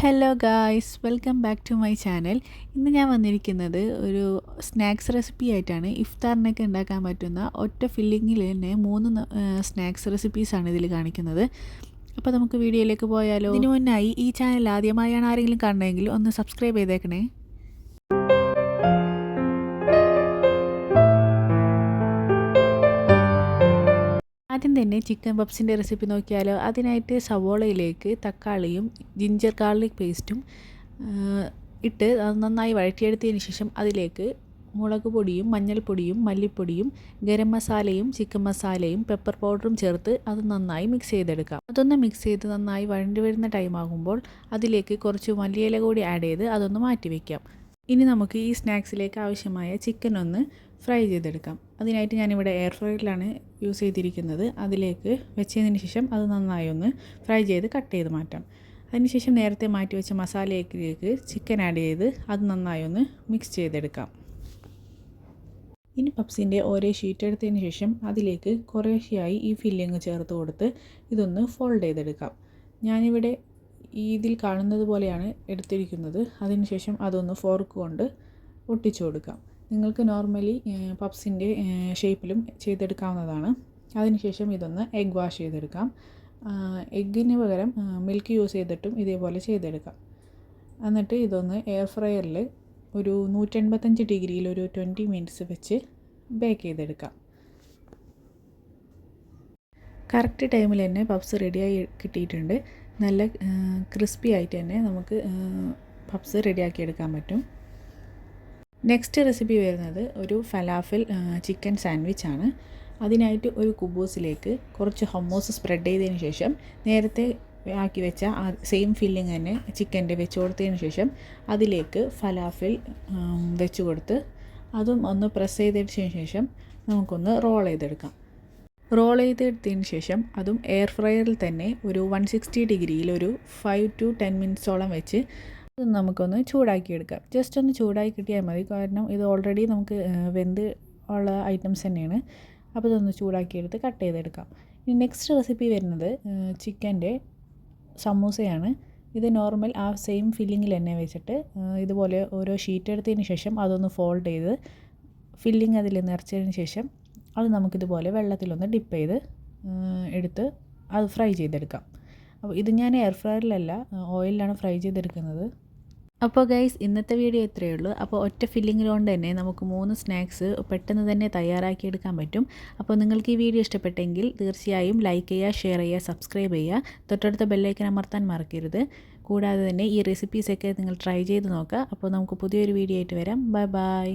Hello guys welcome back to my channel ഇന്ന് ഞാൻ വന്നിരിക്കുന്നത് ഒരു സ്നാക്സ് റെസിപ്പി ആയിട്ടാണ്. ഇഫ്താറിനൊക്കെ ഉണ്ടാക്കാൻ പറ്റുന്ന ഒറ്റ ഫില്ലിങ്ങിൽ തന്നെ മൂന്ന് സ്നാക്സ് റെസിപ്പീസാണ് ഇതിൽ കാണിക്കുന്നത്. അപ്പോൾ നമുക്ക് വീഡിയോയിലേക്ക് പോയാലോ? ഇതിനു മുന്നായി ഈ ചാനൽ ആദ്യമായാണ് ആരെങ്കിലും കാണണമെങ്കിൽ ഒന്ന് സബ്സ്ക്രൈബ് ചെയ്തേക്കണേ. ആദ്യം തന്നെ ചിക്കൻ പപ്സിന്റെ റെസിപ്പി നോക്കിയാലോ? അതിനായിട്ട് സവോളയിലേക്ക് തക്കാളിയും ജിഞ്ചർ ഗാർലിക് പേസ്റ്റും ഇട്ട് അത് നന്നായി വഴറ്റിയെടുത്തതിന് ശേഷം അതിലേക്ക് മുളക് പൊടിയും മഞ്ഞൾപ്പൊടിയും മല്ലിപ്പൊടിയും ഗരം മസാലയും ചിക്കൻ മസാലയും പെപ്പർ പൗഡറും ചേർത്ത് അത് നന്നായി മിക്സ് ചെയ്തെടുക്കാം. അതൊന്ന് മിക്സ് ചെയ്ത് നന്നായി വഴണ്ടി വരുന്ന ടൈം ആകുമ്പോൾ അതിലേക്ക് കുറച്ച് മല്ലിയില കൂടി ആഡ് ചെയ്ത് അതൊന്ന് മാറ്റി വയ്ക്കാം ഇനി നമുക്ക് ഈ സ്നാക്സിലേക്ക് ആവശ്യമായ ചിക്കൻ ഒന്ന് ഫ്രൈ ചെയ്തെടുക്കാം. അതിനായിട്ട് ഞാനിവിടെ എയർ ഫ്രൈഡിലാണ് യൂസ് ചെയ്തിരിക്കുന്നത്. അതിലേക്ക് വെച്ചതിന് ശേഷം അത് നന്നായി ഒന്ന് ഫ്രൈ ചെയ്ത് കട്ട് ചെയ്ത് മാറ്റാം. അതിനുശേഷം നേരത്തെ മാറ്റി വെച്ച മസാലയിലേക്ക് ചിക്കൻ ആഡ് ചെയ്ത് അത് നന്നായി ഒന്ന് മിക്സ് ചെയ്തെടുക്കാം. ഇനി പപ്സിന്റെ ഓരോ ഷീറ്റ് എടുത്തതിന് ശേഷം അതിലേക്ക് കുറേശ്ശെയായി ഈ ഫില്ലിങ് ചേർത്ത് കൊടുത്ത് ഇതൊന്ന് ഫോൾഡ് ചെയ്തെടുക്കാം. ഞാനിവിടെ ഇതിൽ കാണുന്നത് പോലെയാണ് എടുത്തിരിക്കുന്നത്. അതിനുശേഷം അതൊന്ന് ഫോർക്ക് കൊണ്ട് ഒട്ടിച്ചു കൊടുക്കാം. നിങ്ങൾക്ക് നോർമലി പപ്സിന്റെ ഷേപ്പിലും ചെയ്തെടുക്കാവുന്നതാണ്. അതിനുശേഷം ഇതൊന്ന് എഗ് വാഷ് ചെയ്തെടുക്കാം. എഗ്ഗിന് പകരം മിൽക്ക് യൂസ് ചെയ്തിട്ടും ഇതേപോലെ ചെയ്തെടുക്കാം. എന്നിട്ട് ഇതൊന്ന് എയർ ഫ്രയറിൽ ഒരു നൂറ്റൻപത്തഞ്ച് ഡിഗ്രിയിൽ ഒരു ട്വന്റി മിനിറ്റ്സ് വെച്ച് ബേക്ക് ചെയ്തെടുക്കാം. കറക്റ്റ് ടൈമിൽ തന്നെ പപ്സ് റെഡിയായി കിട്ടിയിട്ടുണ്ട്. നല്ല ക്രിസ്പി ആയിട്ട് തന്നെ നമുക്ക് പപ്സ് റെഡിയാക്കി എടുക്കാൻ പറ്റും. നെക്സ്റ്റ് റെസിപ്പി വരുന്നത് ഒരു ഫലാഫിൽ ചിക്കൻ സാൻഡ്വിച്ച് ആണ്. അതിനായിട്ട് ഒരു കുബൂസിലേക്ക് കുറച്ച് ഹൊമോസ് സ്പ്രെഡ് ചെയ്തതിന് ശേഷം നേരത്തെ ആക്കി വെച്ച ആ സെയിം ഫില്ലിങ് തന്നെ ചിക്കന്റെ വെച്ച് കൊടുത്തതിന് ശേഷം അതിലേക്ക് ഫലാഫിൽ വെച്ച് കൊടുത്ത് അതും ഒന്ന് പ്രസ് ചെയ്തതിന് ശേഷം നമുക്കൊന്ന് റോൾ ചെയ്തെടുക്കാം. റോൾ ചെയ്തെടുത്തതിന് ശേഷം അതും എയർ ഫ്രയറിൽ തന്നെ ഒരു വൺ സിക്സ്റ്റി ഡിഗ്രിയിൽ ഒരു ഫൈവ് ടു ടെൻ മിനിറ്റ്സോളം വെച്ച് ഇത് നമുക്കൊന്ന് ചൂടാക്കിയെടുക്കാം. ജസ്റ്റ് ഒന്ന് ചൂടാക്കി കിട്ടിയാൽ മതി. കാരണം ഇത് ഓൾറെഡി നമുക്ക് വെന്ത് ഉള്ള ഐറ്റംസ് തന്നെയാണ്. അപ്പോൾ ഇതൊന്ന് ചൂടാക്കിയെടുത്ത് കട്ട് ചെയ്തെടുക്കാം. ഇനി നെക്സ്റ്റ് റെസിപ്പി വരുന്നത് ചിക്കന്റെ സമൂസയാണ്. ഇത് നോർമൽ ആ സെയിം ഫില്ലിങ്ങിൽ തന്നെ വെച്ചിട്ട് ഇതുപോലെ ഓരോ ഷീറ്റ് എടുത്തതിന് ശേഷം അതൊന്ന് ഫോൾഡ് ചെയ്ത് ഫില്ലിങ് അതിൽ നിറച്ചതിന് ശേഷം അത് നമുക്കിതുപോലെ വെള്ളത്തിലൊന്ന് ഡിപ്പ് ചെയ്ത് എടുത്ത് അത് ഫ്രൈ ചെയ്തെടുക്കാം. അപ്പോൾ ഇത് ഞാൻ എയർ ഫ്രയറിലല്ല ഓയിലിലാണ് ഫ്രൈ ചെയ്തെടുക്കുന്നത്. അപ്പോൾ ഗൈസ് ഇന്നത്തെ വീഡിയോ ഇത്രയേ ഉള്ളൂ. അപ്പോൾ ഒറ്റ ഫില്ലിംഗ് കൊണ്ട് തന്നെ നമുക്ക് മൂന്ന് സ്നാക്സ് പെട്ടെന്ന് തന്നെ തയ്യാറാക്കിയെടുക്കാൻ പറ്റും. അപ്പോൾ നിങ്ങൾക്ക് ഈ വീഡിയോ ഇഷ്ടപ്പെട്ടെങ്കിൽ തീർച്ചയായും ലൈക്ക് ചെയ്യുക ഷെയർ ചെയ്യുക സബ്സ്ക്രൈബ് ചെയ്യുക. തൊട്ടടുത്ത ബെല്ലൈക്കൻ അമർത്താൻ മറക്കരുത്. കൂടാതെ തന്നെ ഈ റെസിപ്പീസൊക്കെ നിങ്ങൾ ട്രൈ ചെയ്ത് നോക്കുക. അപ്പോൾ നമുക്ക് പുതിയൊരു വീഡിയോ ആയിട്ട് വരാം. Bye bye